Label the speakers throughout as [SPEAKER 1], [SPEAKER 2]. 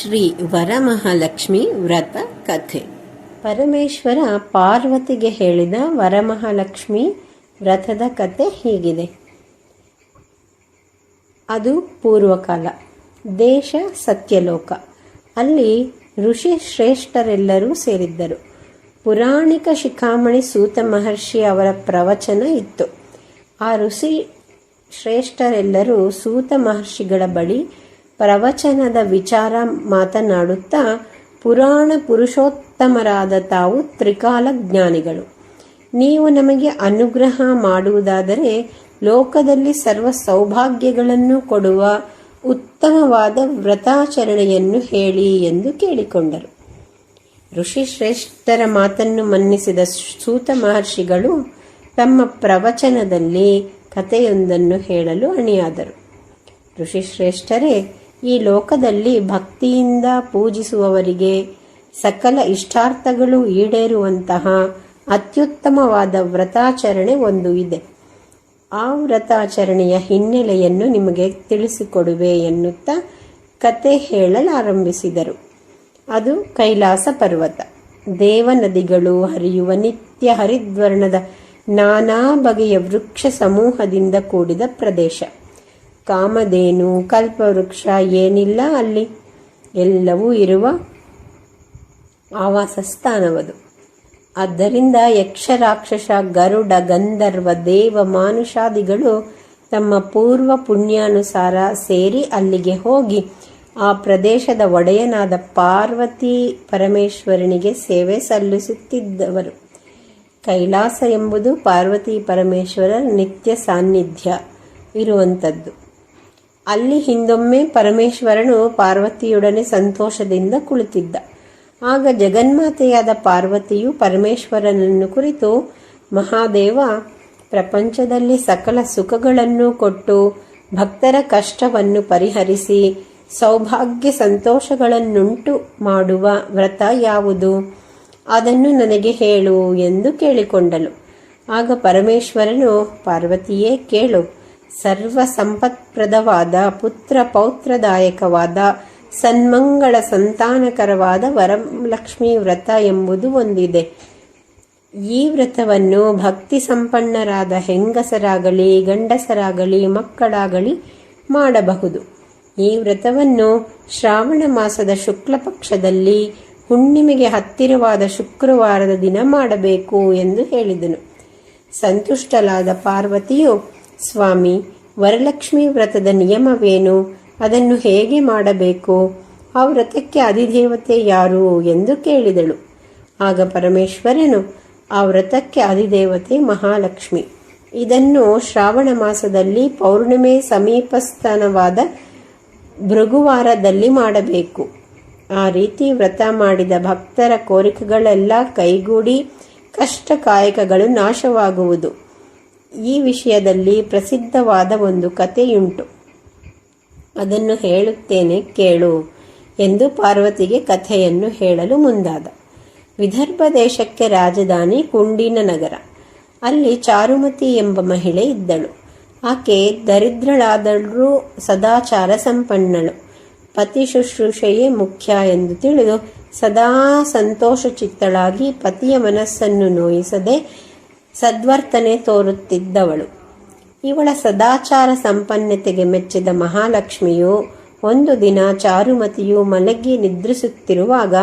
[SPEAKER 1] ಶ್ರೀ ವರಮಹಾಲಕ್ಷ್ಮಿ ವ್ರತ ಕಥೆ. ಪರಮೇಶ್ವರ ಪಾರ್ವತಿಗೆ ಹೇಳಿದ ವರಮಹಾಲಕ್ಷ್ಮಿ ವ್ರತದ ಕಥೆ ಹೀಗಿದೆ. ಅದು ಪೂರ್ವಕಾಲ. ದೇಶ ಸತ್ಯಲೋಕ. ಅಲ್ಲಿ ಋಷಿ ಶ್ರೇಷ್ಠರೆಲ್ಲರೂ ಸೇರಿದ್ದರು. ಪುರಾಣಿಕ ಶಿಖಾಮಣಿ ಸೂತ ಮಹರ್ಷಿ ಅವರ ಪ್ರವಚನ ಇತ್ತು. ಆ ಋಷಿ ಶ್ರೇಷ್ಠರೆಲ್ಲರೂ ಸೂತ ಮಹರ್ಷಿಗಳ ಬಳಿ ಪ್ರವಚನದ ವಿಚಾರ ಮಾತನಾಡುತ್ತಾ ಪುರಾಣ ಪುರುಷೋತ್ತಮರಾದ ತಾವು ತ್ರಿಕಾಲ ಜ್ಞಾನಿಗಳು. ನೀವು ನಮಗೆ ಅನುಗ್ರಹ ಮಾಡುವುದಾದರೆ ಲೋಕದಲ್ಲಿ ಸರ್ವ ಸೌಭಾಗ್ಯಗಳನ್ನು ಕೊಡುವ ಉತ್ತಮವಾದ ವ್ರತಾಚರಣೆಯನ್ನು ಹೇಳಿ ಎಂದು ಕೇಳಿಕೊಂಡರು. ಋಷಿ ಶ್ರೇಷ್ಠರ ಮಾತನ್ನು ಮನ್ನಿಸಿದ ಸೂತ ಮಹರ್ಷಿಗಳು ತಮ್ಮ ಪ್ರವಚನದಲ್ಲಿ ಕಥೆಯೊಂದನ್ನು ಹೇಳಲು ಅಣಿಯಾದರು. ಋಷಿಶ್ರೇಷ್ಠರೇ ಈ ಲೋಕದಲ್ಲಿ ಭಕ್ತಿಯಿಂದ ಪೂಜಿಸುವವರಿಗೆ ಸಕಲ ಇಷ್ಟಾರ್ಥಗಳು ಈಡೇರುವಂತಹ ಅತ್ಯುತ್ತಮವಾದ ವ್ರತಾಚರಣೆ ಒಂದು ಇದೆ. ಆ ವ್ರತಾಚರಣೆಯ ಹಿನ್ನೆಲೆಯನ್ನು ನಿಮಗೆ ತಿಳಿಸಿಕೊಡುವೆ ಎನ್ನುತ್ತಾ ಕತೆ ಹೇಳಲಾರಂಭಿಸಿದರು. ಅದು ಕೈಲಾಸ ಪರ್ವತ. ದೇವ ನದಿಗಳು ಹರಿಯುವ ನಿತ್ಯ ಹರಿದ್ವರ್ಣದ ನಾನಾ ಬಗೆಯ ವೃಕ್ಷ ಸಮೂಹದಿಂದ ಕೂಡಿದ ಪ್ರದೇಶ. ಕಾಮಧೇನು, ಕಲ್ಪವೃಕ್ಷ ಏನಿಲ್ಲ ಅಲ್ಲಿ. ಎಲ್ಲವೂ ಇರುವ ಆವಾಸ ಸ್ಥಾನವದು ಆದ್ದರಿಂದ ಯಕ್ಷ ರಾಕ್ಷಸ ಗರುಡ, ಗಂಧರ್ವ, ದೇವ, ಮಾನುಷಾದಿಗಳು ತಮ್ಮ ಪೂರ್ವ ಪುಣ್ಯಾನುಸಾರ ಸೇರಿ ಅಲ್ಲಿಗೆ ಹೋಗಿ ಆ ಪ್ರದೇಶದ ಒಡೆಯನಾದ ಪಾರ್ವತಿ ಪರಮೇಶ್ವರನಿಗೆ ಸೇವೆ ಸಲ್ಲಿಸುತ್ತಿದ್ದವರು. ಕೈಲಾಸ ಎಂಬುದು ಪಾರ್ವತಿ ಪರಮೇಶ್ವರ ನಿತ್ಯ ಸಾನ್ನಿಧ್ಯ ಇರುವಂಥದ್ದು. ಅಲ್ಲಿ ಹಿಂದೊಮ್ಮೆ ಪರಮೇಶ್ವರನು ಪಾರ್ವತಿಯೊಡನೆ ಸಂತೋಷದಿಂದ ಕುಳಿತಿದ್ದ. ಆಗ ಜಗನ್ಮಾತೆಯಾದ ಪಾರ್ವತಿಯು ಪರಮೇಶ್ವರನನ್ನು ಕುರಿತು, ಮಹಾದೇವ, ಪ್ರಪಂಚದಲ್ಲಿ ಸಕಲ ಸುಖಗಳನ್ನು ಕೊಟ್ಟು, ಭಕ್ತರ ಕಷ್ಟವನ್ನು ಪರಿಹರಿಸಿ, ಸೌಭಾಗ್ಯ ಸಂತೋಷಗಳನ್ನುಂಟು ಮಾಡುವ ವ್ರತ ಯಾವುದು? ಅದನ್ನು ನನಗೆ ಹೇಳು ಎಂದು ಕೇಳಿಕೊಂಡಳು ಆಗ ಪರಮೇಶ್ವರನು, ಪಾರ್ವತಿಯೇ, ಕೇಳು. ಸರ್ವ ಸಂಪತ್ಪ್ರದವಾದ ಪುತ್ರ ಪೌತ್ರದಾಯಕವಾದ ಸನ್ಮಂಗಳ ಸಂತಾನಕರವಾದ ವರಲಕ್ಷ್ಮಿ ವ್ರತ ಎಂಬುದು ಒಂದಿದೆ. ಈ ವ್ರತವನ್ನು ಭಕ್ತಿ ಸಂಪನ್ನರಾದ ಹೆಂಗಸರಾಗಲಿ, ಗಂಡಸರಾಗಲಿ, ಮಕ್ಕಳಾಗಲಿ ಮಾಡಬಹುದು. ಈ ವ್ರತವನ್ನು ಶ್ರಾವಣ ಮಾಸದ ಶುಕ್ಲ ಪಕ್ಷದಲ್ಲಿ ಹುಣ್ಣಿಮೆಗೆ ಹತ್ತಿರವಾದ ಶುಕ್ರವಾರದ ದಿನ ಮಾಡಬೇಕು ಎಂದು ಹೇಳಿದನು. ಸಂತುಷ್ಟಲಾದ ಪಾರ್ವತಿಯು ಸ್ವಾಮಿ, ವರಲಕ್ಷ್ಮಿ ವ್ರತದ ನಿಯಮವೇನು? ಅದನ್ನು ಹೇಗೆ ಮಾಡಬೇಕು? ಆ ವ್ರತಕ್ಕೆ ಅಧಿದೇವತೆ ಯಾರು ಎಂದು ಕೇಳಿದಳು. ಆಗ ಪರಮೇಶ್ವರನು, ಆ ವ್ರತಕ್ಕೆ ಅಧಿದೇವತೆ ಮಹಾಲಕ್ಷ್ಮಿ. ಇದನ್ನು ಶ್ರಾವಣ ಮಾಸದಲ್ಲಿ ಪೌರ್ಣಿಮೆ ಸಮೀಪಸ್ಥಾನವಾದ ಭೃಗುವಾರದಲ್ಲಿ ಮಾಡಬೇಕು. ಆ ರೀತಿ ವ್ರತ ಮಾಡಿದ ಭಕ್ತರ ಕೋರಿಕೆಗಳೆಲ್ಲ ಕೈಗೂಡಿ ಕಷ್ಟ ಕಾಯಕಗಳು ನಾಶವಾಗುವುದು. ಈ ವಿಷಯದಲ್ಲಿ ಪ್ರಸಿದ್ಧವಾದ ಒಂದು ಕಥೆಯುಂಟು. ಅದನ್ನು ಹೇಳುತ್ತೇನೆ ಕೇಳು ಎಂದು ಪಾರ್ವತಿಗೆ ಕಥೆಯನ್ನು ಹೇಳಲು ಮುಂದಾದ. ವಿದರ್ಭ ದೇಶಕ್ಕೆ ರಾಜಧಾನಿ ಕುಂಡಿನ ನಗರ. ಅಲ್ಲಿ ಚಾರುಮತಿ ಎಂಬ ಮಹಿಳೆ ಇದ್ದಳು. ಆಕೆ ದರಿದ್ರಳಾದರೂ ಸದಾಚಾರ ಸಂಪನ್ನಳು. ಪತಿ ಶುಶ್ರೂಷೆಯೇ ಮುಖ್ಯ ಎಂದು ತಿಳಿದು ಸದಾ ಸಂತೋಷ ಚಿತ್ತಳಾಗಿ ಪತಿಯ ಮನಸ್ಸನ್ನು ನೋಯಿಸದೆ ಸದ್ವರ್ತನೆ ತೋರುತ್ತಿದ್ದವಳು. ಇವಳ ಸದಾಚಾರ ಸಂಪನ್ನತೆಗೆ ಮೆಚ್ಚಿದ ಮಹಾಲಕ್ಷ್ಮಿಯು ಒಂದು ದಿನ ಚಾರುಮತಿಯು ಮಲಗಿ ನಿದ್ರಿಸುತ್ತಿರುವಾಗ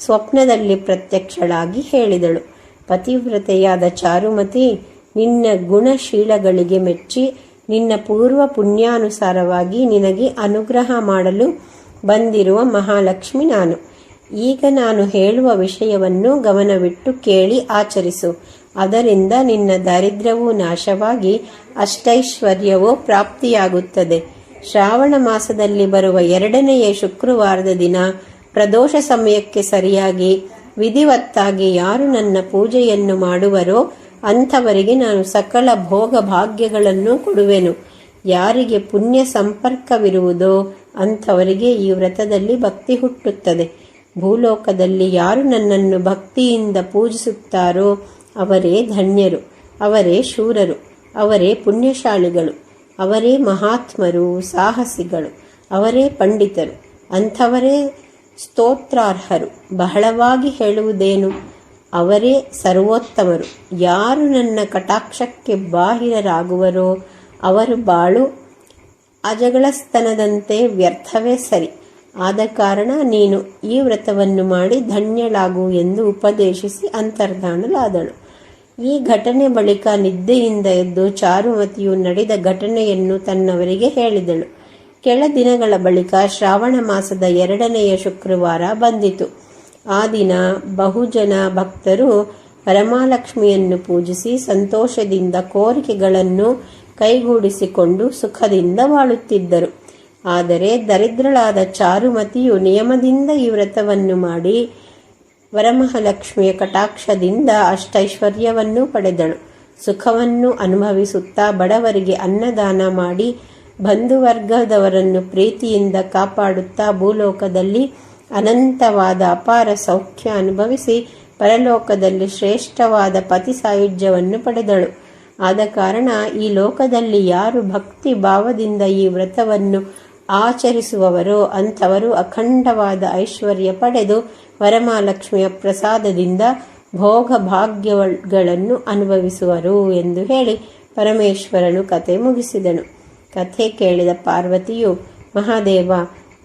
[SPEAKER 1] ಸ್ವಪ್ನದಲ್ಲಿ ಪ್ರತ್ಯಕ್ಷಳಾಗಿ ಹೇಳಿದಳು. ಪತಿವ್ರತೆಯಾದ ಚಾರುಮತಿ, ನಿನ್ನ ಗುಣಶೀಲಗಳಿಗೆ ಮೆಚ್ಚಿ, ನಿನ್ನ ಪೂರ್ವ ಪುಣ್ಯಾನುಸಾರವಾಗಿ ನಿನಗೆ ಅನುಗ್ರಹ ಮಾಡಲು ಬಂದಿರುವ ಮಹಾಲಕ್ಷ್ಮಿ ನಾನು. ಈಗ ನಾನು ಹೇಳುವ ವಿಷಯವನ್ನು ಗಮನವಿಟ್ಟು ಕೇಳಿ ಆಚರಿಸು. ಅದರಿಂದ ನಿನ್ನ ದಾರಿದ್ರ್ಯವೂ ನಾಶವಾಗಿ ಅಷ್ಟೈಶ್ವರ್ಯವೂ ಪ್ರಾಪ್ತಿಯಾಗುತ್ತದೆ. ಶ್ರಾವಣ ಮಾಸದಲ್ಲಿ ಬರುವ ಎರಡನೆಯ ಶುಕ್ರವಾರದ ದಿನ ಪ್ರದೋಷ ಸಮಯಕ್ಕೆ ಸರಿಯಾಗಿ ವಿಧಿವತ್ತಾಗಿ ಯಾರು ನನ್ನ ಪೂಜೆಯನ್ನು ಮಾಡುವರೋ ಅಂಥವರಿಗೆ ನಾನು ಸಕಲ ಭೋಗ ಭಾಗ್ಯಗಳನ್ನು ಕೊಡುವೆನು. ಯಾರಿಗೆ ಪುಣ್ಯ ಸಂಪರ್ಕವಿರುವುದೋ ಅಂಥವರಿಗೆ ಈ ವ್ರತದಲ್ಲಿ ಭಕ್ತಿ ಹುಟ್ಟುತ್ತದೆ. ಭೂಲೋಕದಲ್ಲಿ ಯಾರು ನನ್ನನ್ನು ಭಕ್ತಿಯಿಂದ ಪೂಜಿಸುತ್ತಾರೋ ಅವರೇ ಧನ್ಯರು, ಅವರೇ ಶೂರರು, ಅವರೇ ಪುಣ್ಯಶಾಲಿಗಳು, ಅವರೇ ಮಹಾತ್ಮರು, ಸಾಹಸಿಗಳು, ಅವರೇ ಪಂಡಿತರು, ಅಂಥವರೇ ಸ್ತೋತ್ರಾರ್ಹರು, ಬಹಳವಾಗಿ ಹೇಳುವುದೇನು? ಅವರೇ ಸರ್ವೋತ್ತಮರು. ಯಾರು ನನ್ನ ಕಟಾಕ್ಷಕ್ಕೆ ಬಾಹಿರರಾಗುವರೋ, ಅವರು ಬಾಳು ಅಜಗಳಸ್ತನದಂತೆ ವ್ಯರ್ಥವೇ ಸರಿ. ಆದ ಕಾರಣ ನೀನು ಈ ವ್ರತವನ್ನು ಮಾಡಿ ಧನ್ಯಳಾಗು ಎಂದು ಉಪದೇಶಿಸಿ ಅಂತರ್ಧಾನಲಾದಳು ಈ ಘಟನೆ ಬಳಿಕ ನಿದ್ದೆಯಿಂದ ಎದ್ದು ಚಾರುಮತಿಯು ನಡೆದ ಘಟನೆಯನ್ನು ತನ್ನವರಿಗೆ ಹೇಳಿದಳು. ಕೆಳ ದಿನಗಳ ಬಳಿಕ ಶ್ರಾವಣ ಮಾಸದ ಎರಡನೆಯ ಶುಕ್ರವಾರ ಬಂದಿತು. ಆ ದಿನ ಬಹುಜನ ಭಕ್ತರು ಪರಮಾಲಕ್ಷ್ಮಿಯನ್ನು ಪೂಜಿಸಿ ಸಂತೋಷದಿಂದ ಕೋರಿಕೆಗಳನ್ನು ಕೈಗೂಡಿಸಿಕೊಂಡು ಸುಖದಿಂದ ಬಾಳುತ್ತಿದ್ದರು ಆದರೆ ದರಿದ್ರಳಾದ ಚಾರುಮತಿಯು ನಿಯಮದಿಂದ ಈ ವ್ರತವನ್ನು ಮಾಡಿ ವರಮಹಾಲಕ್ಷ್ಮಿಯ ಕಟಾಕ್ಷದಿಂದ ಅಷ್ಟೈಶ್ವರ್ಯವನ್ನೂ ಪಡೆದಳು. ಸುಖವನ್ನು ಅನುಭವಿಸುತ್ತಾ ಬಡವರಿಗೆ ಅನ್ನದಾನ ಮಾಡಿ ಬಂಧುವರ್ಗದವರನ್ನು ಪ್ರೀತಿಯಿಂದ ಕಾಪಾಡುತ್ತಾ ಭೂಲೋಕದಲ್ಲಿ ಅನಂತವಾದ ಅಪಾರ ಸೌಖ್ಯ ಅನುಭವಿಸಿ ಪರಲೋಕದಲ್ಲಿ ಶ್ರೇಷ್ಠವಾದ ಪತಿ ಸಾಯುಜ್ಯವನ್ನು ಪಡೆದಳು. ಆದ ಕಾರಣ ಈ ಲೋಕದಲ್ಲಿ ಯಾರು ಭಕ್ತಿ ಭಾವದಿಂದ ಈ ವ್ರತವನ್ನು ಆಚರಿಸುವವರೋ ಅಂಥವರು ಅಖಂಡವಾದ ಐಶ್ವರ್ಯ ಪಡೆದು ವರಮಹಾಲಕ್ಷ್ಮಿಯ ಪ್ರಸಾದದಿಂದ ಭೋಗ ಭಾಗ್ಯಗಳನ್ನು ಅನುಭವಿಸುವರು ಎಂದು ಹೇಳಿ ಪರಮೇಶ್ವರನು ಕತೆ ಮುಗಿಸಿದನು. ಕಥೆ ಕೇಳಿದ ಪಾರ್ವತಿಯು, ಮಹಾದೇವ,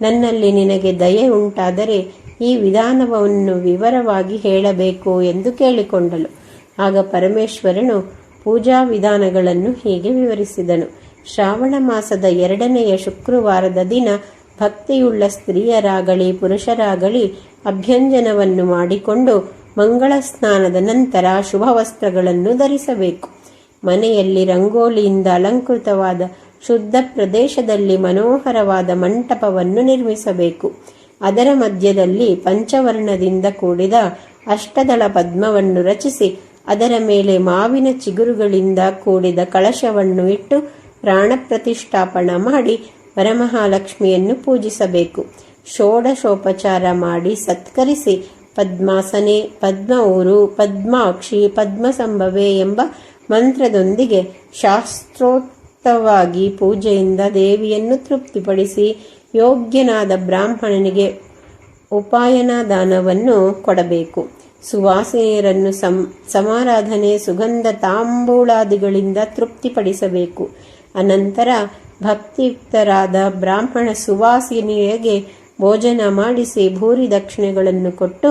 [SPEAKER 1] ನನ್ನಲ್ಲಿ ನಿನಗೆ ದಯೆ ಉಂಟಾದರೆ ಈ ವಿಧಾನವನ್ನು ವಿವರವಾಗಿ ಹೇಳಬೇಕು ಎಂದು ಕೇಳಿಕೊಂಡಳು. ಆಗ ಪರಮೇಶ್ವರನು ಪೂಜಾ ವಿಧಾನಗಳನ್ನು ಹೀಗೆ ವಿವರಿಸಿದನು. ಶ್ರಾವಣ ಮಾಸದ ಎರಡನೆಯ ಶುಕ್ರವಾರದ ದಿನ ಭಕ್ತಿಯುಳ್ಳ ಸ್ತ್ರೀಯರಾಗಲಿ, ಪುರುಷರಾಗಲಿ ಅಭ್ಯಂಜನವನ್ನು ಮಾಡಿಕೊಂಡು ಮಂಗಳ ಸ್ನಾನದ ನಂತರ ಶುಭ ವಸ್ತ್ರಗಳನ್ನು ಧರಿಸಬೇಕು. ಮನೆಯಲ್ಲಿ ರಂಗೋಲಿಯಿಂದ ಅಲಂಕೃತವಾದ ಶುದ್ಧ ಪ್ರದೇಶದಲ್ಲಿ ಮನೋಹರವಾದ ಮಂಟಪವನ್ನು ನಿರ್ಮಿಸಬೇಕು. ಅದರ ಮಧ್ಯದಲ್ಲಿ ಪಂಚವರ್ಣದಿಂದ ಕೂಡಿದ ಅಷ್ಟದಳ ಪದ್ಮವನ್ನು ರಚಿಸಿ, ಅದರ ಮೇಲೆ ಮಾವಿನ ಚಿಗುರುಗಳಿಂದ ಕೂಡಿದ ಕಳಶವನ್ನು ಇಟ್ಟು ಪ್ರಾಣ ಪ್ರತಿಷ್ಠಾಪನ ಮಾಡಿ ವರಮಹಾಲಕ್ಷ್ಮಿಯನ್ನು ಪೂಜಿಸಬೇಕು. ಷೋಡಶೋಪಚಾರ ಮಾಡಿ ಸತ್ಕರಿಸಿ ಪದ್ಮಾಸನೆ ಪದ್ಮ ಊರು ಪದ್ಮಾಕ್ಷಿ, ಪದ್ಮಸಂಭವೆ ಎಂಬ ಮಂತ್ರದೊಂದಿಗೆ ಶಾಸ್ತ್ರೋಕ್ತವಾಗಿ ಪೂಜೆಯಿಂದ ದೇವಿಯನ್ನು ತೃಪ್ತಿಪಡಿಸಿ ಯೋಗ್ಯನಾದ ಬ್ರಾಹ್ಮಣನಿಗೆ ಉಪಾಯನ ದಾನವನ್ನು ಕೊಡಬೇಕು. ಸುವಾಸನೆಯರನ್ನು ಸಮಾರಾಧನೆ ಸುಗಂಧ ತಾಂಬೂಳಾದಿಗಳಿಂದ ತೃಪ್ತಿಪಡಿಸಬೇಕು. ಅನಂತರ ಭಕ್ತಿಯುಕ್ತರಾದ ಬ್ರಾಹ್ಮಣ ಸುವಾಸಿನಿಯಗೆ ಭೋಜನ ಮಾಡಿಸಿ ಭೂರಿ ದಕ್ಷಿಣೆಗಳನ್ನು ಕೊಟ್ಟು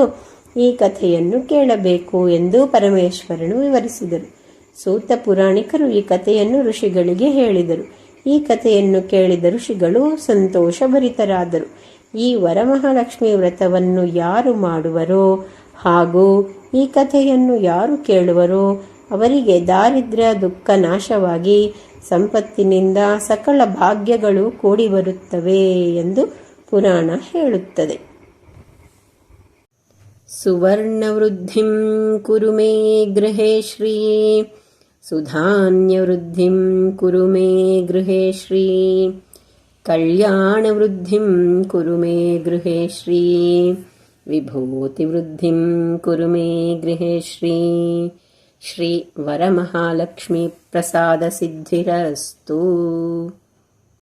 [SPEAKER 1] ಈ ಕಥೆಯನ್ನು ಕೇಳಬೇಕು ಎಂದು ಪರಮೇಶ್ವರನು ವಿವರಿಸಿದರು. ಸೂತ ಪುರಾಣಿಕರು ಈ ಕಥೆಯನ್ನು ಋಷಿಗಳಿಗೆ ಹೇಳಿದರು. ಈ ಕಥೆಯನ್ನು ಕೇಳಿದ ಋಷಿಗಳು ಸಂತೋಷಭರಿತರಾದರು. ಈ ವರಮಹಾಲಕ್ಷ್ಮಿ ವ್ರತವನ್ನು ಯಾರು ಮಾಡುವರೋ ಹಾಗೂ ಈ ಕಥೆಯನ್ನು ಯಾರು ಕೇಳುವರೋ ಅವರಿಗೆ ದಾರಿದ್ರ್ಯ ದುಃಖ ನಾಶವಾಗಿ ಸಂಪತ್ತಿನಿಂದ ಸಕಲ ಭಾಗ್ಯಗಳು ಕೂಡಿ ಬರುತ್ತವೆ ಎಂದು ಪುರಾಣ ಹೇಳುತ್ತದೆ. ಸುವರ್ಣವೃದ್ಧಿಂ ಕುರು ಮೇ ಗೃಹೇ ಶ್ರೀ, ಸುಧಾನ್ಯವೃದ್ಧಿಂ ಕುರು ಮೇ ಗೃಹೇ ಶ್ರೀ, ಕಲ್ಯಾಣವೃದ್ಧಿಂ ಕುರು ಮೇ ಗೃಹೇ ಶ್ರೀ, ವಿಭೂತಿವೃದ್ಧಿಂ ಕುರು ಮೇ ಗೃಹೇ ಶ್ರೀ. శ్రీ వరమహాలక్ష్మి ప్రసాద సిద్ధిరస్తు